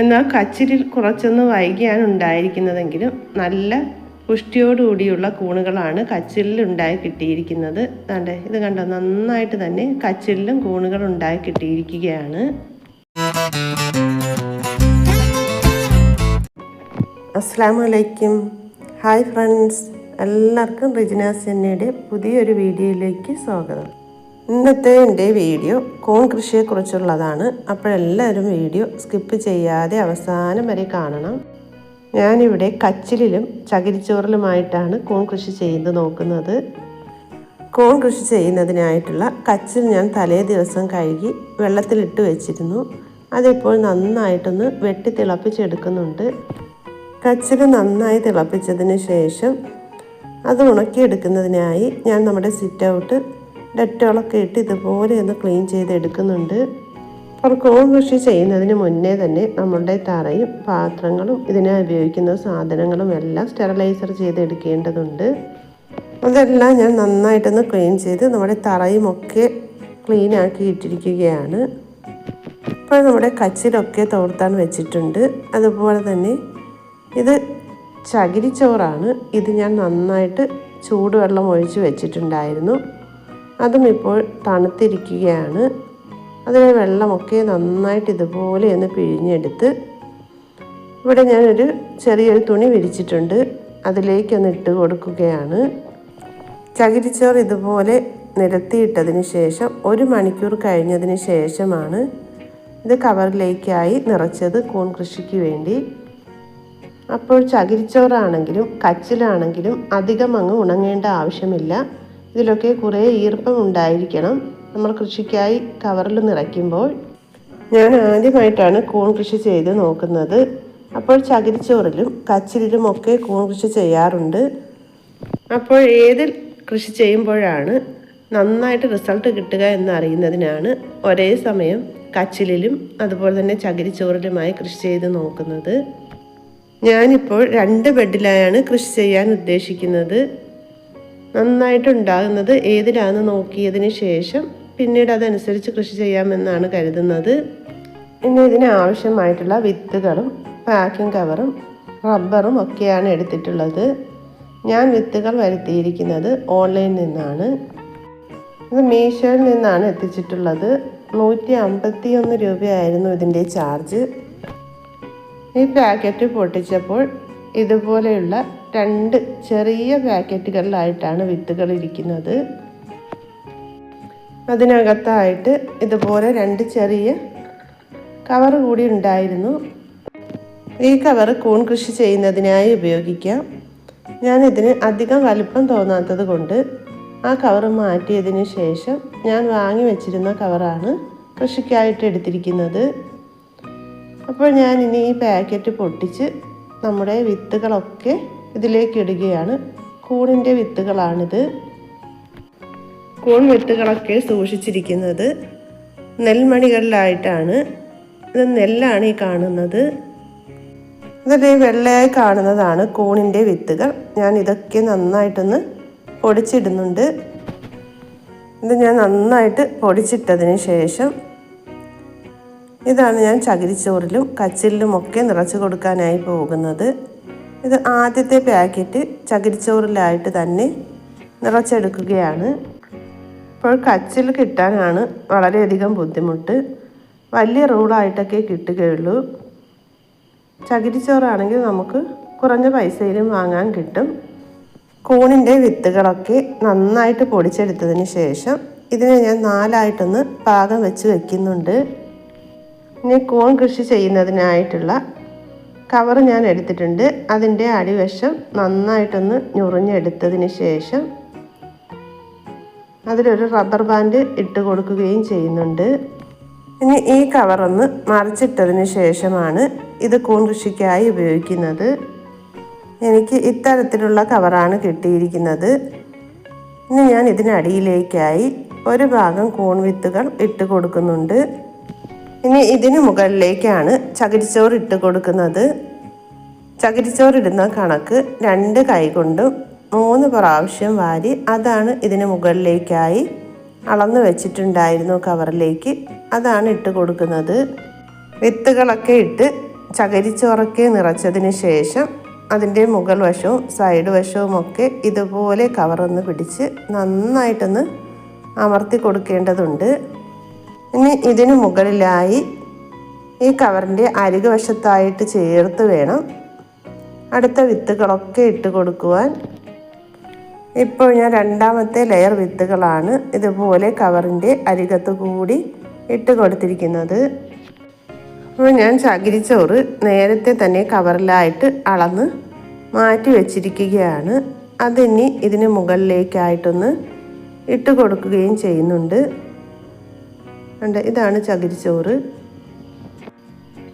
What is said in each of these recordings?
എന്നാൽ കച്ചിരിൽ കുറച്ചൊന്ന് വൈകിയാണ് ഉണ്ടായിരിക്കുന്നതെങ്കിലും നല്ല പുഷ്ടിയോടുകൂടിയുള്ള കൂണുകളാണ് കച്ചിലിൽ ഉണ്ടായി കിട്ടിയിരിക്കുന്നത്. കണ്ടേ ഇത് കണ്ടോ? നന്നായിട്ട് തന്നെ കച്ചിലിലും കൂണുകൾ ഉണ്ടായി കിട്ടിയിരിക്കുകയാണ്. അസ്സാം വലൈക്കും ഹായ് ഫ്രണ്ട്സ്. എല്ലാവർക്കും റിജിന സെന്നയുടെ പുതിയൊരു വീഡിയോയിലേക്ക് സ്വാഗതം. ഇന്നത്തെ എന്റെ വീഡിയോ കോൺ കൃഷിയെക്കുറിച്ചുള്ളതാണ്. അപ്പോഴെല്ലാവരും വീഡിയോ സ്കിപ്പ് ചെയ്യാതെ അവസാനം വരെ കാണണം. ഞാനിവിടെ കച്ചിലും ചകിരിച്ചോറിലുമായിട്ടാണ് കോൺ കൃഷി ചെയ്ത് നോക്കുന്നത്. കോൺ കൃഷി ചെയ്യുന്നതിനായിട്ടുള്ള കച്ചിൽ ഞാൻ തലേ ദിവസം കഴുകി വെള്ളത്തിലിട്ട് വെച്ചിരുന്നു. അതിപ്പോൾ നന്നായിട്ടൊന്ന് വെട്ടി തിളപ്പിച്ചെടുക്കുന്നുണ്ട്. കച്ചിൽ നന്നായി തിളപ്പിച്ചതിന് ശേഷം അത് ഉണക്കിയെടുക്കുന്നതിനായി ഞാൻ നമ്മുടെ സിറ്റ് ഔട്ട് ഡെറ്റോളൊക്കെ ഇട്ട് ഇതുപോലെ ഒന്ന് ക്ലീൻ ചെയ്തെടുക്കുന്നുണ്ട് അപ്പോൾ കോൺ കൃഷി ചെയ്യുന്നതിന് മുന്നേ തന്നെ നമ്മളുടെ തറയും പാത്രങ്ങളും ഇതിനായി ഉപയോഗിക്കുന്ന സാധനങ്ങളും എല്ലാം സ്റ്റെറിലൈസർ ചെയ്തെടുക്കേണ്ടതുണ്ട് അതെല്ലാം ഞാൻ നന്നായിട്ടൊന്ന് ക്ലീൻ ചെയ്ത് നമ്മുടെ തറയും ഒക്കെ ക്ലീൻ ആക്കി ഇട്ടിരിക്കുകയാണ്. ഇപ്പോൾ നമ്മുടെ കച്ചിലൊക്കെ തോർത്താൻ വെച്ചിട്ടുണ്ട്. അതുപോലെ തന്നെ ഇത് ചകിരിച്ചോറാണ്. ഇത് ഞാൻ നന്നായിട്ട് ചൂടുവെള്ളം ഒഴിച്ച് വെച്ചിട്ടുണ്ടായിരുന്നു. അതും ഇപ്പോൾ തണുത്തിരിക്കുകയാണ്. അതിലെ വെള്ളമൊക്കെ നന്നായിട്ട് ഇതുപോലെ ഒന്ന് പിഴിഞ്ഞെടുത്ത് ഇവിടെ ഞാനൊരു ചെറിയൊരു തുണി വിരിച്ചിട്ടുണ്ട്. അതിലേക്കൊന്ന് ഇട്ട് കൊടുക്കുകയാണ്. ചകിരിച്ചോറ് ഇതുപോലെ നിരത്തിയിട്ടതിന് ശേഷം ഒരു മണിക്കൂർ കഴിഞ്ഞതിന് ശേഷമാണ് ഇത് കവറിലേക്കായി നിറച്ചത് കൂൺ കൃഷിക്ക് വേണ്ടി. അപ്പോൾ ചകിരിച്ചോറാണെങ്കിലും കച്ചിലാണെങ്കിലും അധികം അങ്ങ് ഉണങ്ങേണ്ട ആവശ്യമില്ല. ഇതിലൊക്കെ കുറേ ഈർപ്പം ഉണ്ടായിരിക്കണം. നമ്മൾ കൃഷിക്കായി കവറിൽ നിറയ്ക്കുമ്പോൾ. ഞാൻ ആദ്യമായിട്ടാണ് കൂൺ കൃഷി ചെയ്ത് നോക്കുന്നത്. അപ്പോൾ ചകിരിച്ചോറിലും കച്ചിലും ഒക്കെ കൂൺ കൃഷി ചെയ്യാറുണ്ട്. അപ്പോൾ ഏതിൽ കൃഷി ചെയ്യുമ്പോഴാണ് നന്നായിട്ട് റിസൾട്ട് കിട്ടുക എന്നറിയുന്നതിനാണ് ഒരേ സമയം കച്ചിലിലും അതുപോലെ തന്നെ ചകിരിച്ചോറിലുമായി കൃഷി ചെയ്ത് നോക്കുന്നത്. ഞാനിപ്പോൾ രണ്ട് ബെഡിലായാണ് കൃഷി ചെയ്യാൻ ഉദ്ദേശിക്കുന്നത്. നന്നായിട്ടുണ്ടാകുന്നത് ഏതിലാണെന്ന് നോക്കിയതിന് ശേഷം പിന്നീട് അതനുസരിച്ച് കൃഷി ചെയ്യാമെന്നാണ് കരുതുന്നത്. ഇനി ഇതിന് ആവശ്യമായിട്ടുള്ള വിത്തുകളും പാക്കിംഗ് കവറും റബ്ബറും ഒക്കെയാണ് എടുത്തിട്ടുള്ളത്. ഞാൻ വിത്തുകൾ വരുത്തിയിരിക്കുന്നത് ഓൺലൈനിൽ നിന്നാണ്. ഇത് മീഷോയിൽ നിന്നാണ് എത്തിച്ചിട്ടുള്ളത്. നൂറ്റി അമ്പത്തി ഒന്ന് രൂപയായിരുന്നു ഇതിന്റെ ചാർജ് ഈ പാക്കറ്റ് പൊട്ടിച്ചപ്പോൾ ഇതുപോലെയുള്ള രണ്ട് ചെറിയ പാക്കറ്റുകളിലായിട്ടാണ് വിത്തുകൾ ഇരിക്കുന്നത്. അതിനകത്തായിട്ട് ഇതുപോലെ രണ്ട് ചെറിയ കവർ കൂടി ഉണ്ടായിരുന്നു. ഈ കവർ കൂൺ കൃഷി ചെയ്യുന്നതിനായി ഉപയോഗിക്കാം. ഞാൻ ഇതിന് അധികം വലിപ്പം തോന്നാത്തത് കൊണ്ട് ആ കവർ മാറ്റിയതിന് ശേഷം ഞാൻ വാങ്ങി വെച്ചിരുന്ന കവറാണ് കൃഷിക്കായിട്ട് എടുത്തിരിക്കുന്നത്. അപ്പോൾ ഞാൻ ഇനി ഈ പാക്കറ്റ് പൊട്ടിച്ച് നമ്മുടെ വിത്തുകളൊക്കെ ഇതിലേക്ക് ഇടുകയാണ്. കൂണിന്റെ വിത്തുകളാണിത്. കൂൺ വിത്തുകളൊക്കെ സൂക്ഷിച്ചിരിക്കുന്നത് നെൽമണികളിലായിട്ടാണ്. ഇത് നെല്ലാണ് ഈ കാണുന്നത്. ഇതിൽ വെള്ളയായി കാണുന്നതാണ് കൂണിന്റെ വിത്തുകൾ. ഞാൻ ഇതൊക്കെ നന്നായിട്ടൊന്ന് പൊടിച്ചിടുന്നുണ്ട്. ഇത് ഞാൻ നന്നായിട്ട് പൊടിച്ചിട്ടതിന് ശേഷം ഇതാണ് ഞാൻ ചകിരിച്ചോറിലും കച്ചിലും ഒക്കെ നിറച്ച് കൊടുക്കാനായി പോകുന്നത്. ഇത് ആദ്യത്തെ പാക്കറ്റ് ചകിരിച്ചോറിലായിട്ട് തന്നെ നിറച്ചെടുക്കുകയാണ്. ഇപ്പോൾ കച്ചിൽ കിട്ടാനാണ് വളരെയധികം ബുദ്ധിമുട്ട്. വലിയ റൂളായിട്ടൊക്കെ കിട്ടുകയുള്ളൂ. ചകിരിച്ചോറാണെങ്കിൽ നമുക്ക് കുറഞ്ഞ പൈസയിലും വാങ്ങാൻ കിട്ടും. കൂണിന്റെ വിത്തുകളൊക്കെ നന്നായിട്ട് പൊടിച്ചെടുത്തതിന് ശേഷം ഇതിനെ ഞാൻ നാലായിട്ടൊന്ന് പാകം വെച്ച് വെക്കുന്നുണ്ട്. ഇനി കോൺ കൃഷി ചെയ്യുന്നതിനായിട്ടുള്ള കവർ ഞാൻ എടുത്തിട്ടുണ്ട്. അതിന്റെ അടിവശം നന്നായിട്ടൊന്ന് ഞുറിഞ്ഞെടുത്തതിന് ശേഷം അതിലൊരു റബ്ബർ ബാൻഡ് ഇട്ട് കൊടുക്കുകയും ചെയ്യുന്നുണ്ട്. ഇനി ഈ കവറൊന്ന് മറിച്ചിട്ടതിന് ശേഷമാണ് ഇത് കൂൺ കൃഷിക്കായി ഉപയോഗിക്കുന്നത്. എനിക്ക് ഇത്തരത്തിലുള്ള കവറാണ് കിട്ടിയിരിക്കുന്നത്. ഇനി ഞാൻ ഇതിനടിയിലേക്കായി ഒരു ഭാഗം കൂൺ വിത്തുകൾ ഇട്ട് കൊടുക്കുന്നുണ്ട്. ഇനി ഇതിന് മുകളിലേക്കാണ് ചകിരിച്ചോറ് ഇട്ട് കൊടുക്കുന്നത്. ചകിരിച്ചോറ് ഇടുന്ന കണക്ക് രണ്ട് കൈ കൊണ്ടും മൂന്ന് പ്രാവശ്യം വാരി അതാണ് ഇതിന് മുകളിലേക്കായി അളന്ന് വെച്ചിട്ടുണ്ടായിരുന്നു കവറിലേക്ക്. അതാണ് ഇട്ട് കൊടുക്കുന്നത്. വിത്തുകളൊക്കെ ഇട്ട് ചകരിച്ചോറൊക്കെ നിറച്ചതിന് ശേഷം അതിന്റെ മുകൾ വശവും സൈഡ് വശവും ഒക്കെ ഇതുപോലെ കവറൊന്ന് പിടിച്ച് നന്നായിട്ടൊന്ന് അമർത്തി കൊടുക്കേണ്ടതുണ്ട്. ഇനി ഇതിനു മുകളിലായി ഈ കവറിന്റെ അരികുവശത്തായിട്ട് ചേർത്ത് വേണം അടുത്ത വിത്തുകളൊക്കെ ഇട്ട് കൊടുക്കുവാൻ. ഇപ്പോൾ ഞാൻ രണ്ടാമത്തെ ലെയർ വിത്തുകളാണ് ഇതുപോലെ കവറിന്റെ അരികത്ത് കൂടി ഇട്ട് കൊടുത്തിരിക്കുന്നത്. അപ്പോൾ ഞാൻ ചകിരിച്ചോറ് നേരത്തെ തന്നെ കവറിലായിട്ട് അളന്ന് മാറ്റി വെച്ചിരിക്കുകയാണ്. അതിനി ഇതിന് മുകളിലേക്കായിട്ടൊന്ന് ഇട്ട് കൊടുക്കുകയും ചെയ്യുന്നുണ്ട്. ഉണ്ട്. ഇതാണ് ചകിരിച്ചോറ്.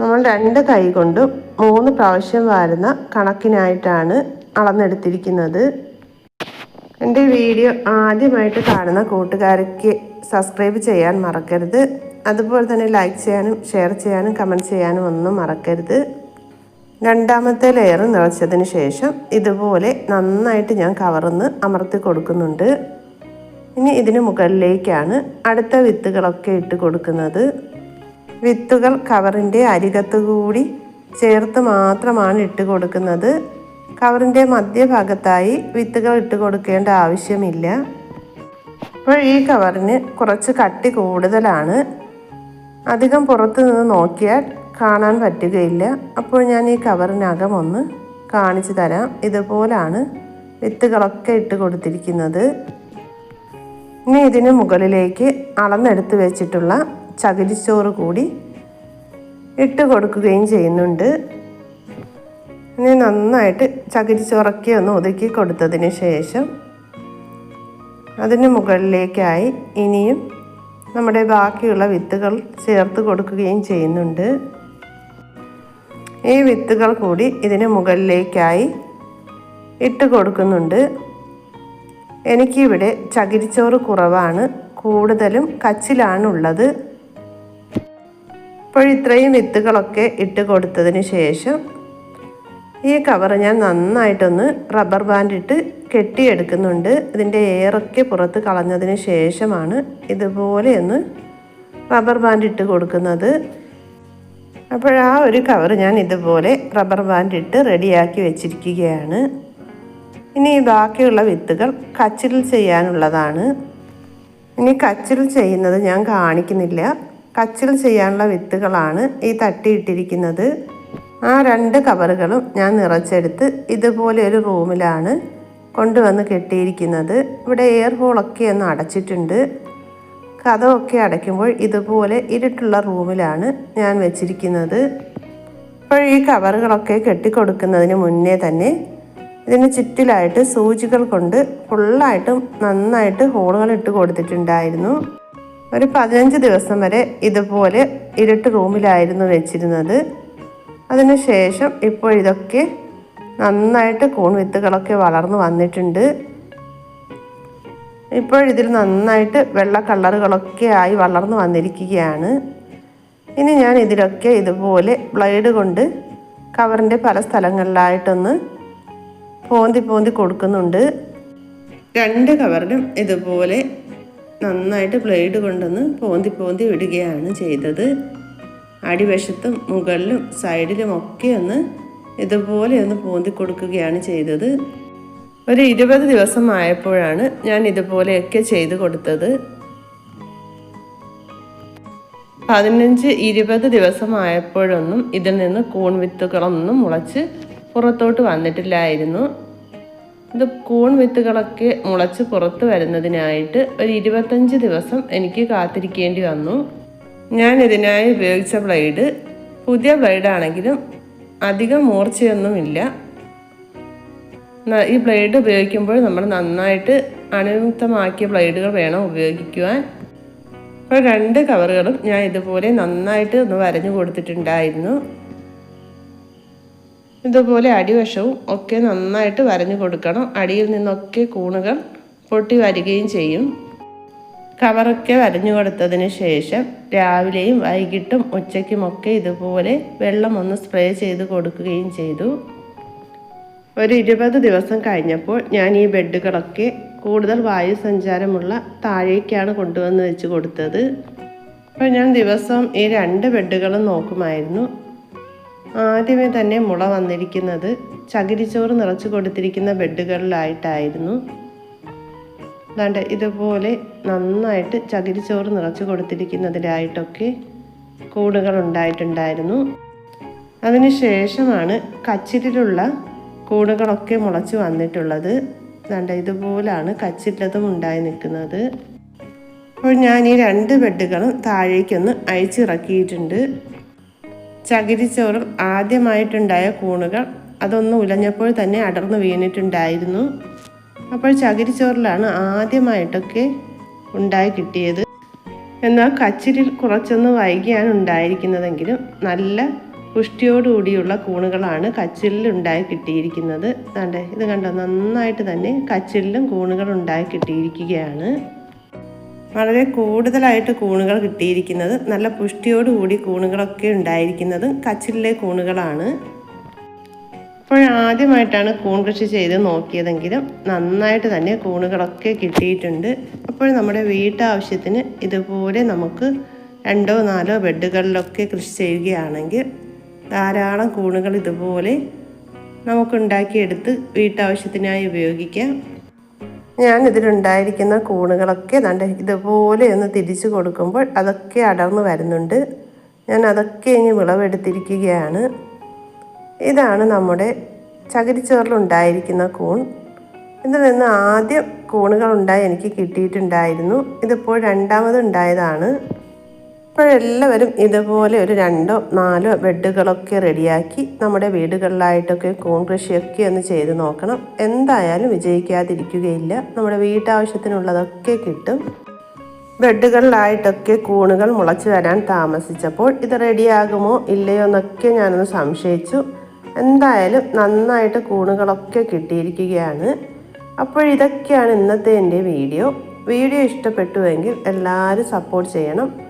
നമ്മൾ രണ്ട് കൈ കൊണ്ട് മൂന്ന് പ്രാവശ്യം വാരുന്ന കണക്കിനായിട്ടാണ് അളന്നെടുത്തിരിക്കുന്നത്. എന്റെ വീഡിയോ ആദ്യമായിട്ട് കാണുന്ന കൂട്ടുകാർക്ക് സബ്സ്ക്രൈബ് ചെയ്യാൻ മറക്കരുത്. അതുപോലെ തന്നെ ലൈക്ക് ചെയ്യാനും ഷെയർ ചെയ്യാനും കമന്റ് ചെയ്യാനും ഒന്നും മറക്കരുത്. രണ്ടാമത്തെ ലെയർ നിറച്ചതിന് ശേഷം ഇതുപോലെ നന്നായിട്ട് ഞാൻ കവർന്ന് അമർത്തി കൊടുക്കുന്നുണ്ട്. ഇനി ഇതിന് മുകളിലേക്കാണ് അടുത്ത വിത്തുകളൊക്കെ ഇട്ട് കൊടുക്കുന്നത്. വിത്തുകൾ കവറിന്റെ അരികത്ത് കൂടി ചേർത്ത് മാത്രമാണ് ഇട്ട് കൊടുക്കുന്നത്. കവറിന്റെ മധ്യഭാഗത്തായി വിത്തുകൾ ഇട്ട് കൊടുക്കേണ്ട ആവശ്യമില്ല. അപ്പോൾ ഈ കവറിന് കുറച്ച് കട്ടി കൂടുതലാണ്. അധികം പുറത്ത് നിന്ന് നോക്കിയാൽ കാണാൻ പറ്റുകയില്ല. അപ്പോൾ ഞാൻ ഈ കവറിനകം ഒന്ന് കാണിച്ചു തരാം. ഇതുപോലാണ് വിത്തുകളൊക്കെ ഇട്ട് കൊടുത്തിരിക്കുന്നത്. ഇനി ഇതിന് മുകളിലേക്ക് അളന്നെടുത്ത് വെച്ചിട്ടുള്ള ചകിരിച്ചോറ് കൂടി ഇട്ട് കൊടുക്കുകയും ചെയ്യുന്നുണ്ട്. ഇനി നന്നായിട്ട് ചകിരിച്ചോറൊക്കെ ഒന്ന് ഒതുക്കി കൊടുത്തതിന് ശേഷം അതിന് മുകളിലേക്കായി ഇനിയും നമ്മുടെ ബാക്കിയുള്ള വിത്തുകൾ ചേർത്ത് കൊടുക്കുകയും ചെയ്യുന്നുണ്ട്. ഈ വിത്തുകൾ കൂടി ഇതിന് മുകളിലേക്കായി ഇട്ട് കൊടുക്കുന്നുണ്ട്. എനിക്കിവിടെ ചകിരിച്ചോറ് കുറവാണ്. കൂടുതലും കച്ചിലാണ് ഉള്ളത് ഇപ്പോൾ ഇത്രയും വിത്തുകളൊക്കെ ഇട്ട് കൊടുത്തതിന് ശേഷം ഈ കവർ ഞാൻ നന്നായിട്ടൊന്ന് റബ്ബർ ബാൻഡ് ഇട്ട് കെട്ടിയെടുക്കുന്നുണ്ട്. ഇതിന്റെ എയറൊക്കെ പുറത്ത് കളഞ്ഞതിന് ശേഷമാണ് ഇതുപോലെയൊന്ന് റബ്ബർ ബാൻഡ് ഇട്ട് കൊടുക്കുന്നത്. അപ്പോഴാ ഒരു കവർ ഞാൻ ഇതുപോലെ റബ്ബർ ബാൻഡ് ഇട്ട് റെഡിയാക്കി വെച്ചിരിക്കുകയാണ്. ഇനി ബാക്കിയുള്ള വിത്തുകൾ കച്ചിൽ ചെയ്യാനുള്ളതാണ്. ഇനി കച്ചിൽ ചെയ്യുന്നത് ഞാൻ കാണിക്കുന്നില്ല. കച്ചിൽ ചെയ്യാനുള്ള വിത്തുകളാണ് ഈ തട്ടിയിട്ടിരിക്കുന്നത്. ആ രണ്ട് കവറുകളും ഞാൻ നിറച്ചെടുത്ത് ഇതുപോലെ ഒരു റൂമിലാണ് കൊണ്ടുവന്ന് കെട്ടിയിരിക്കുന്നത്. ഇവിടെ എയർ ഹോളൊക്കെ ഒന്ന് അടച്ചിട്ടുണ്ട്. കഥമൊക്കെ അടയ്ക്കുമ്പോൾ ഇതുപോലെ ഇരുട്ടുള്ള റൂമിലാണ് ഞാൻ വെച്ചിരിക്കുന്നത്. ഇപ്പോൾ ഈ കവറുകളൊക്കെ കെട്ടിക്കൊടുക്കുന്നതിന് മുന്നേ തന്നെ ഇതിന് ചുറ്റിലായിട്ട് സൂചികൾ കൊണ്ട് ഫുള്ളായിട്ട് നന്നായിട്ട് ഹോളുകൾ ഇട്ട് കൊടുത്തിട്ടുണ്ടായിരുന്നു. ഒരു പതിനഞ്ച് ദിവസം വരെ ഇതുപോലെ ഇരുട്ട് റൂമിലായിരുന്നു വെച്ചിരുന്നത്. അതിനുശേഷം ഇപ്പോൾ ഇതൊക്കെ നന്നായിട്ട് കൂൺ വിത്തുകളൊക്കെ വളർന്നു വന്നിട്ടുണ്ട്. ഇപ്പോൾ ഇതിൽ നന്നായിട്ട് വെള്ള കളറുകളൊക്കെ ആയി വളർന്നു വന്നിരിക്കുകയാണ്. ഇനി ഞാൻ ഇതിലൊക്കെ ഇതുപോലെ ബ്ലേഡ് കൊണ്ട് കവറിന്റെ പല സ്ഥലങ്ങളിലായിട്ടൊന്ന് പോന്തി പോന്തി കൊടുക്കുന്നുണ്ട്. രണ്ട് കവറിലും ഇതുപോലെ നന്നായിട്ട് ബ്ലേഡ് കൊണ്ടൊന്ന് പോന്തി പോന്തി വിടുകയാണ് ചെയ്തത്. അടിവശത്തും മുകളിലും സൈഡിലും ഒക്കെ ഒന്ന് ഇതുപോലെ ഒന്ന് പോന്തി കൊടുക്കുകയാണ് ചെയ്തത്. ഒരു ഇരുപത് ദിവസം ആയപ്പോഴാണ് ഞാൻ ഇതുപോലെയൊക്കെ ചെയ്ത് കൊടുത്തത്. പതിനഞ്ച് ഇരുപത് ദിവസമായപ്പോഴൊന്നും ഇതിൽ നിന്ന് കൂൺ വിത്തുകളൊന്നും മുളച്ച് പുറത്തോട്ട് വന്നിട്ടില്ലായിരുന്നു. ഇത് കൂൺ വിത്തുകളൊക്കെ മുളച്ച് പുറത്ത് വരുന്നതിനായിട്ട് ഒരു ഇരുപത്തഞ്ച് ദിവസം എനിക്ക് കാത്തിരിക്കേണ്ടി വന്നു. ഞാൻ ഇതിനായി ഉപയോഗിച്ച ബ്ലേഡ് പുതിയ ബ്ലേഡാണെങ്കിലും അധികം മൂർച്ചയൊന്നുമില്ല. ഈ ബ്ലേഡ് ഉപയോഗിക്കുമ്പോൾ നമ്മൾ നന്നായിട്ട് അണുവിമുക്തമാക്കിയ ബ്ലേഡുകൾ വേണം ഉപയോഗിക്കുവാൻ. അപ്പോൾ രണ്ട് കവറുകളും ഞാൻ ഇതുപോലെ നന്നായിട്ട് ഒന്ന് വരഞ്ഞു കൊടുത്തിട്ടുണ്ടായിരുന്നു. ഇതുപോലെ അടിവശവും ഒക്കെ നന്നായിട്ട് വരഞ്ഞു കൊടുക്കണം. അടിയിൽ നിന്നൊക്കെ കൂണുകൾ പൊട്ടി വരികയും ചെയ്യും. കവറൊക്കെ വരഞ്ഞു കൊടുത്തതിന് ശേഷം രാവിലെയും വൈകിട്ടും ഉച്ചയ്ക്കുമൊക്കെ ഇതുപോലെ വെള്ളം ഒന്ന് സ്പ്രേ ചെയ്ത് കൊടുക്കുകയും ചെയ്തു. ഒരു ഇരുപത് ദിവസം കഴിഞ്ഞപ്പോൾ ഞാൻ ഈ ബെഡുകളൊക്കെ കൂടുതൽ വായു സഞ്ചാരമുള്ള താഴേക്കാണ് കൊണ്ടുവന്ന് വെച്ച് കൊടുത്തത്. അപ്പോൾ ഞാൻ ദിവസം ഈ രണ്ട് ബെഡുകളും നോക്കുമായിരുന്നു. ആദ്യമേ തന്നെ മുള വന്നിരിക്കുന്നത് ചകിരിച്ചോറ് നിറച്ച് കൊടുത്തിരിക്കുന്ന ബെഡുകളിലായിട്ടായിരുന്നു. അതാണ്ട് ഇതുപോലെ നന്നായിട്ട് ചകിരിച്ചോറ് നിറച്ച് കൊടുത്തിരിക്കുന്നതിലായിട്ടൊക്കെ കൂടുകൾ ഉണ്ടായിട്ടുണ്ടായിരുന്നു അതിനുശേഷമാണ് കച്ചിലുള്ള കൂടുകളൊക്കെ മുളച്ച് വന്നിട്ടുള്ളത്. അതാണ്ട് ഇതുപോലാണ് കച്ചിലതും ഉണ്ടായി നിൽക്കുന്നത്. അപ്പോൾ ഞാൻ ഈ രണ്ട് ബെഡുകളും താഴേക്കൊന്ന് അഴിച്ചിറക്കിയിട്ടുണ്ട്. ചകിരിച്ചോറിൽ ആദ്യമായിട്ടുണ്ടായ കൂണുകൾ അതൊന്ന് ഉലഞ്ഞപ്പോൾ തന്നെ അടർന്നു വീണിട്ടുണ്ടായിരുന്നു. അപ്പോൾ ചകിരിച്ചോറിലാണ് ആദ്യമായിട്ടൊക്കെ ഉണ്ടായി കിട്ടിയത്. എന്നാൽ കച്ചിരിൽ കുറച്ചൊന്ന് വൈകിയാണ് ഉണ്ടായിരിക്കുന്നതെങ്കിലും നല്ല പുഷ്ടിയോടുകൂടിയുള്ള കൂണുകളാണ് കച്ചിലിൽ ഉണ്ടായി കിട്ടിയിരിക്കുന്നത്. കണ്ടേ ഇത് കണ്ടോ? നന്നായിട്ട് തന്നെ കച്ചിലിലും കൂണുകൾ ഉണ്ടായി കിട്ടിയിരിക്കുകയാണ്. വളരെ കൂടുതലായിട്ട് കൂണുകൾ കിട്ടിയിരിക്കുന്നത് നല്ല പുഷ്ടിയോടുകൂടി കൂണുകളൊക്കെ ഉണ്ടായിരിക്കുന്നത് കച്ചിലിലെ കൂണുകളാണ്. അപ്പോൾ ആദ്യമായിട്ടാണ് കൂൺ കൃഷി ചെയ്ത് നോക്കിയതെങ്കിലും നന്നായിട്ട് തന്നെ കൂണുകളൊക്കെ കിട്ടിയിട്ടുണ്ട്. അപ്പോൾ നമ്മുടെ വീട്ടാവശ്യത്തിന് ഇതുപോലെ നമുക്ക് രണ്ടോ നാലോ ബെഡുകളിലൊക്കെ കൃഷി ചെയ്യുകയാണെങ്കിൽ ധാരാളം കൂണുകൾ ഇതുപോലെ നമുക്കുണ്ടാക്കിയെടുത്ത് വീട്ടാവശ്യത്തിനായി ഉപയോഗിക്കാം. ഞാൻ ഇതിലുണ്ടായിരിക്കുന്ന കൂണുകളൊക്കെ ദണ്ട് ഇതുപോലെ ഒന്ന് തിരിച്ചു കൊടുക്കുമ്പോൾ അതൊക്കെ അടർന്നു വരുന്നുണ്ട്. ഞാൻ അതൊക്കെ ഇനി വിളവെടുത്തിരിക്കുകയാണ്. ഇതാണ് നമ്മുടെ ചകിരിച്ചോറിലുണ്ടായിരിക്കുന്ന കൂൺ. ഇതിൽ നിന്ന് ആദ്യം കൂണുകളുണ്ടായി എനിക്ക് കിട്ടിയിട്ടുണ്ടായിരുന്നു. ഇതിപ്പോൾ രണ്ടാമത് ഉണ്ടായതാണ് ഇപ്പോഴെല്ലാവരും ഇതുപോലെ ഒരു രണ്ടോ നാലോ ബെഡുകളൊക്കെ റെഡിയാക്കി നമ്മുടെ വീടുകളിലായിട്ടൊക്കെ കൂൺ കൃഷിയൊക്കെ ഒന്ന് ചെയ്ത് നോക്കണം. എന്തായാലും വിജയിക്കാതിരിക്കുകയില്ല. നമ്മുടെ വീട്ടാവശ്യത്തിനുള്ളതൊക്കെ കിട്ടും. ബെഡുകളിലായിട്ടൊക്കെ കൂണുകൾ മുളച്ചു വരാൻ താമസിച്ചപ്പോൾ ഇത് റെഡിയാകുമോ ഇല്ലയോ എന്നൊക്കെ ഞാനൊന്ന് സംശയിച്ചു. എന്തായാലും നന്നായിട്ട് കൂണുകളൊക്കെ കിട്ടിയിരിക്കുകയാണ്. അപ്പോൾ ഇതൊക്കെയാണ് ഇന്നത്തെ എന്റെ വീഡിയോ. വീഡിയോ ഇഷ്ടപ്പെട്ടുവെങ്കിൽ എല്ലാവരും സപ്പോർട്ട് ചെയ്യണം.